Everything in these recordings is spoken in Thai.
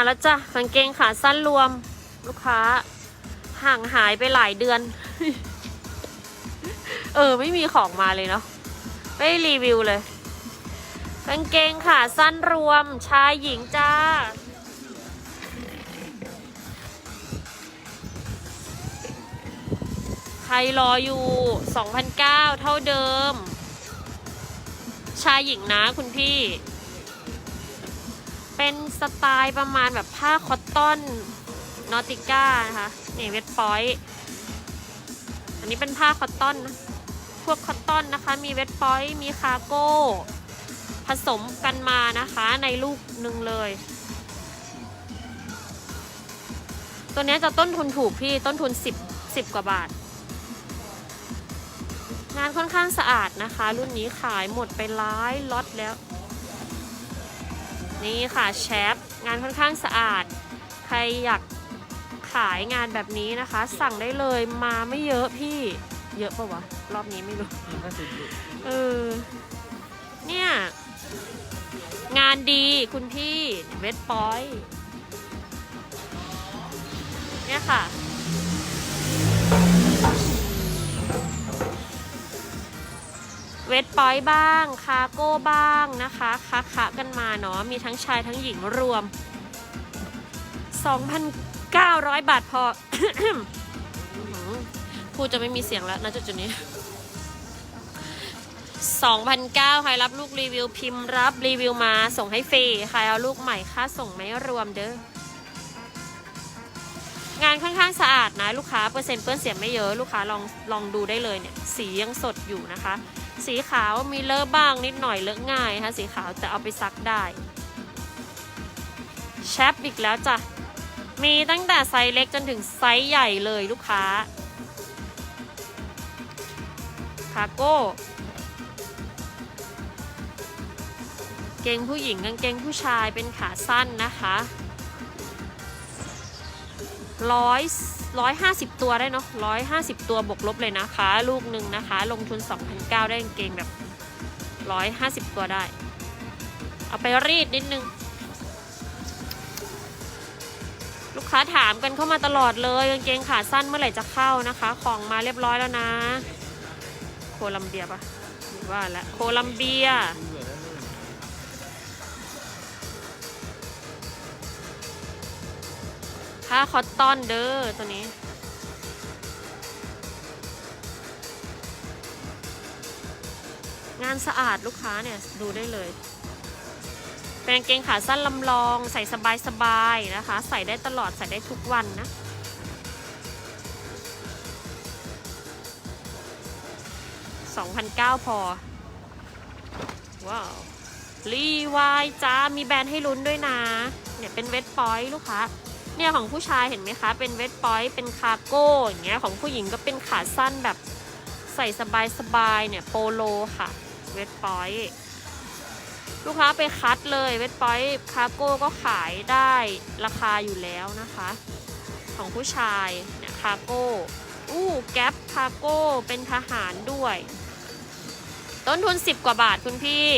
าแล้วจ้ะกางเกงขาสั้นรวมลูกค้า ห่างหายไปหลายเดือน เออ ไม่มีของมาเลยเนาะไม่รีวิวเลยกางเกงขาสั้นรวมชายหญิงจ้า ใครรออยู่ 2,009 เท่าเดิม ชายหญิงนะคุณพี่ เป็นสไตล์ประมาณแบบผ้าคอตตอนนอติก้านะคะนี่เวทปอยต์อันนี้เป็นผ้าคอตตอน พวกคอตตอนนะคะ มีเวทปอยต์มีคาร์โก้ ผสมกันมานะคะในลูกหนึ่งเลย ตัวเนี้ยจะต้นทุนถูกพี่ต้นทุน 10 10 กว่าบาท งานค่อนข้างสะอาดนะคะ รุ่นนี้ขายหมดไปหลายล็อตแล้ว นี่ค่ะแชปงานค่อนข้างสะอาด ใครอยากขายงานแบบนี้นะคะ สั่งได้เลยมาไม่เยอะพี่เยอะปะวะ รอบนี้ไม่รู้เออเนี่ย งานดีคุณพี่เวทปอยต์เนี่ยค่ะ เวทปอยต์บ้าง คาร์โก้บ้างนะคะคะคะกันมาเนาะมีทั้งชายทั้งหญิงรวม 2,900 บาทพอพูดจะไม่มีเสียงแล้วนะจุดจุดนี้2,009ใครรับลูกรีวิวพิมพ์รับรีวิวมาส่งให้ฟรี ใครเอาลูกใหม่ค่าส่งไม่รวมเด้องานค่อนข้างสะอาดนะ ลูกค้าเปอร์เซ็นต์เปื้อนเสียไม่เยอะ ลูกค้าลองลองดูได้เลยเนี่ย สียังสดอยู่นะคะ สีขาวมีเลอะบ้างนิดหน่อยเลอะง่ายนะคะสีขาวแต่เอาไปซักได้แชปอีกแล้วจ้ะ มีตั้งแต่ไซส์เล็กจนถึงไซส์ใหญ่เลยลูกค้าคาโก้เกงผู้หญิงกางเกงผู้ชายเป็นขาสั้นนะคะร้อย ร้อยห้าสิบตัวได้เนาะร้อยห้าสิบตัวบวกลบเลยนะคะ ลูกหนึ่งนะคะ ลงทุน2,009ได้กางเกงแบบร้อยห้าสิบตัวได้ เอาไปรีดนิดนึง ลูกค้าถามกันเข้ามาตลอดเลยกางเกงขาสั้นเมื่อไหร่จะเข้านะคะ ของมาเรียบร้อยแล้วนะ โคลัมเบียปะว่าแล้วโคลัมเบีย ผ้าคอตตอนเด้อตัวนี้ งานสะอาดลูกค้าเนี่ย ดูได้เลย เป็นกางเกงขาสั้นลำลอง ใส่สบายๆนะคะ ใส่ได้ตลอด ใส่ได้ทุกวันนะ2,009พอ ว้าว รีวายจ้า มีแบรนด์ให้ลุ้นด้วยนะ เนี่ยเป็นเวทปอยต์ลูกค้า เนี่ยของผู้ชายเห็นไหมคะ เป็นเวทปอยเป็นคาร์โก้อย่างเงี้ยของผู้หญิงก็เป็นขาสั้นแบบใส่สบายๆเนี่ยโปโลค่ะเวทปอยลูกค้าไปคัดเลยเวทปอยคาร์โก้ก็ขายได้ราคาอยู่แล้วนะคะ ของผู้ชายเนี่ยคาร์โก้อู้แก๊ปคาร์โก้เป็นทหารด้วย ต้นทุน 10 กว่าบาทคุณพี่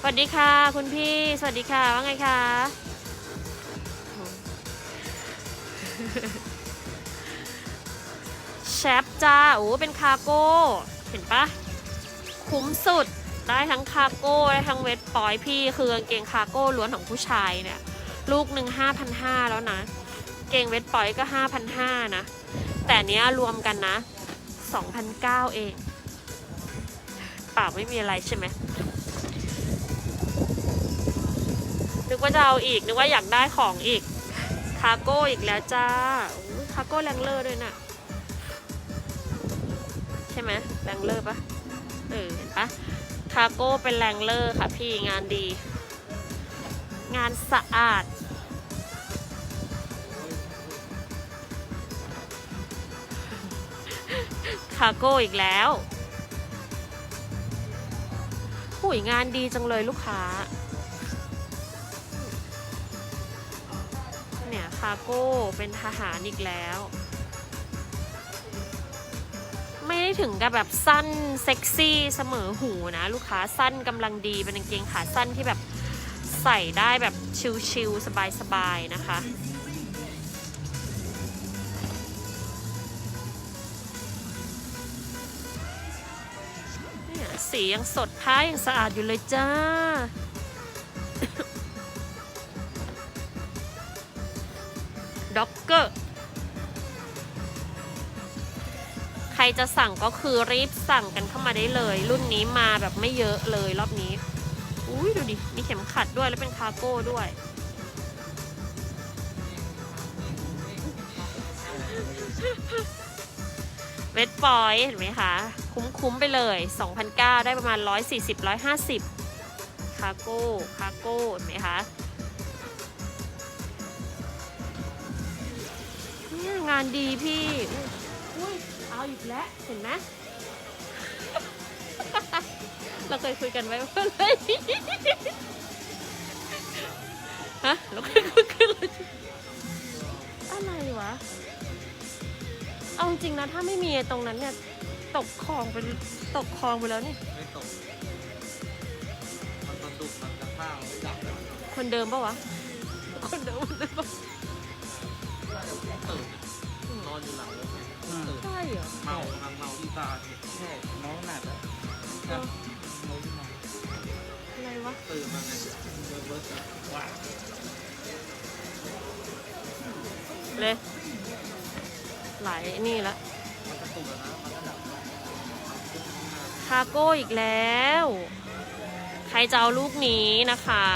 สวัสดีค่ะคุณพี่ สวัสดีค่ะว่าไงคะ แชปจ้าโอ้เป็นคาร์โก้ เห็นปะคุ้มสุดได้ทั้งคาร์โก้ได้ทั้งเวทปอยพี่ คือกางเกงคาร์โก้ล้วนของผู้ชายเนี่ย ลูกหนึ่งห้าพันห้าแล้วนะ เกงเวทปอยก็ห้าพันห้านะ แต่เนี้ยรวมกันนะสองพันเก้าเองเปล่าไม่มีอะไรใช่ไหมนึกว่าจะเอาอีก นึกว่าอยากได้ของอีการ์โก้อีกแล้วจ้าคาร์โก้แรงเลอร์ด้วยนะใช่ไหมแรงเลอร์ปะเออเห็นปะคาร์โก้เป็นแรงเลอร์ค่ะพี่งานดี งานสะอาดคาร์โก้อีกแล้วหุยงานดีจังเลยลูกค้าาโก้เป็นทหารอีกแล้ว ไม่ได้ถึงกับแบบสั้นเซ็กซี่เสมอหูนะ ลูกค้าสั้นกำลังดีเป็นกางเกงขาสั้นที่แบบใส่ได้แบบชิลๆสบายๆนะคะเสียังสดผ้ายังสะอาดอยู่เลยจ้า ด็อกเกอร์ ใครจะสั่งก็คือรีบสั่งกันเข้ามาได้เลย รุ่นนี้มาแบบไม่เยอะเลยรอบนี้ อุ้ยดูดิ มีเข็มขัดด้วยแล้วเป็นคาร์โก้ด้วย เวทปอยเห็นไหมคะ คุ้มๆไปเลย2,009ได้ประมาณ 140 150 คาโก้ คาโก้ เห็นไหมคะานดีพี่ อุ้ยเอาอีกแล้วเห็นไหมเราเคยคุยกันไว้ว่าอะไรฮะเราเคยคุยกันเลยอะไรวะ เอาจริงๆนะถ้าไม่มีไอ้ตรงนั้นเนี่ย ตกคลองไปตกคลองไปแล้วนี่ไม่ตก มันสะดุดมันกระข้างไม่จับแล้วคนเดิมปะวะ คนเดิมคนเดิมปะตื่นน อนอยู่หลังรถตื่นใช่เหรอเมากำลังเมาที่ตาเนี่ยใช่น้องหนักอะเออน้องที่มาอะไรวะตื่นมาไงเดินรถจะว้าเลยหลายนี่ละมันกระตุกแล้วนะมันก็ดับคาโก้อีกแล้ว ใครจะเอาลูกนี้นะคะ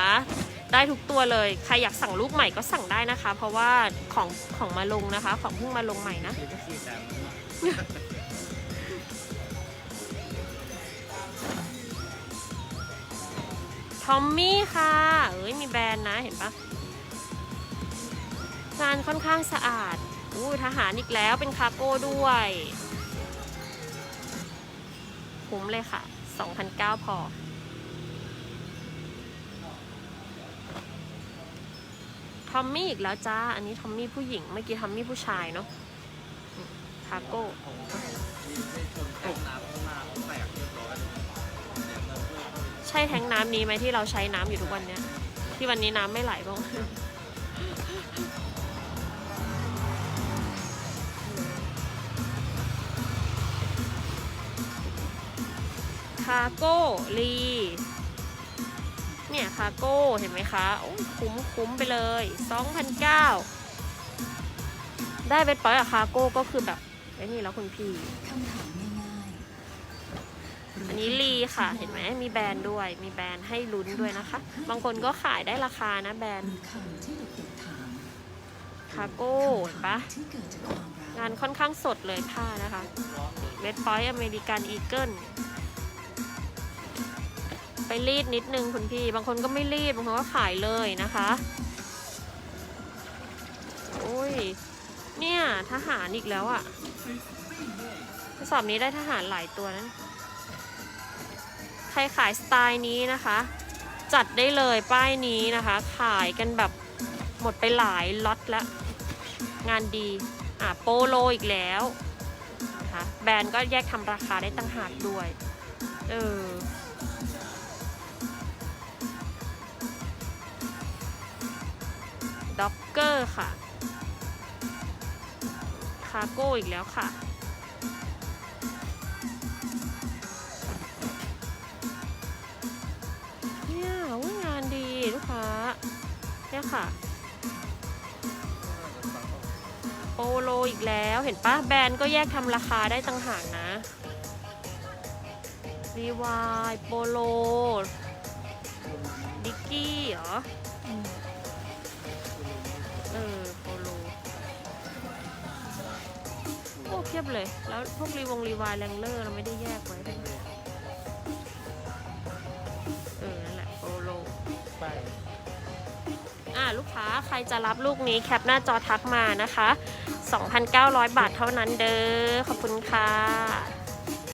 ได้ทุกตัวเลย ใครอยากสั่งลูกใหม่ก็สั่งได้นะคะ เพราะว่าของของมาลงนะคะ ของเพิ่งมาลงใหม่นะ ทอมมี่ค่ะเอ้ยมีแบรนด์นะเห็นปะงานค่อนข้างสะอาดอู้ทหารอีกแล้วเป็นคาร์โก้ด้วยคุ้มเลยค่ะ2,009พอ ทอมมี่อีกแล้วจ้า อันนี้ทอมมี่ผู้หญิง เมื่อกี้ทอมมี่ผู้ชายเนาะอืมคาโก้ใชนแก้วน้ำข้างหน้าแตกเรียบร้อยเลยแต่เงินเพิ่มใช่แทงน้ำนี้ไหมที่เราใช้น้ำอยู่ทุกวันเนี้ย ที่วันนี้น้ำไม่ไหลบ้างคาโก้ลี เนี่ยคาโก้เห็นไหมคะโอ้ยคุ้มคุ้มไปเลย2,009ได้เวทปอยกับคาโก้ก็คือแบบไอ้นี่แล้วคุณพี่คำถามง่ายอันนี้ลีค่ะเห็นไหมมีแบรนด์ด้วย มีแบรนด์ให้ลุ้นด้วยนะคะ บางคนก็ขายได้ราคานะแบรนๆหด์รือคำที่เด็กๆถามคาโก้เห็นปะที่เกิดจากความรักงานค่อนข้างสดเลยผ้านะคะเวทปอยอเมริกันอีเกิล ไปรีดนิดนึงคุณพี่ บางคนก็ไม่รีด บางคนก็ขายเลยนะคะ โอ้ย เนี่ยทหารอีกแล้วอะ่ะกระสอบนี้ได้ทหารหลายตัวนะใครขายสไตล์นี้นะคะ จัดได้เลยป้ายนี้นะคะ ขายกันแบบหมดไปหลายล็อตแล้ว งานดี อะโปโลอีกแล้วนะคะแบรนด์ก็แยกทำราคาได้ตั้งหากด้วย เออ ด็อกเกอร์ค่ะ คาโก้อีกแล้วค่ะ เนี่ยอุ๊ยงานดีลูกค้า เนี่ยค่ะ โปโลอีกแล้วเห็นปะแบรนด์ก็แยกทำราคาได้ต่างหากนะรีวายโปโลดิกกี้เหรอ เพียบเลย แล้วพวกรีวงรีวายแรงเลอร์เราไม่ได้แยกไว้ด้วยเออ นั่นแหละโปโลไปอ่าลูกค้าใครจะรับลูกนี้แคปหน้าจอทักมานะคะ 2,900 บาทเท่านั้นเด้อขอบคุณค่ะ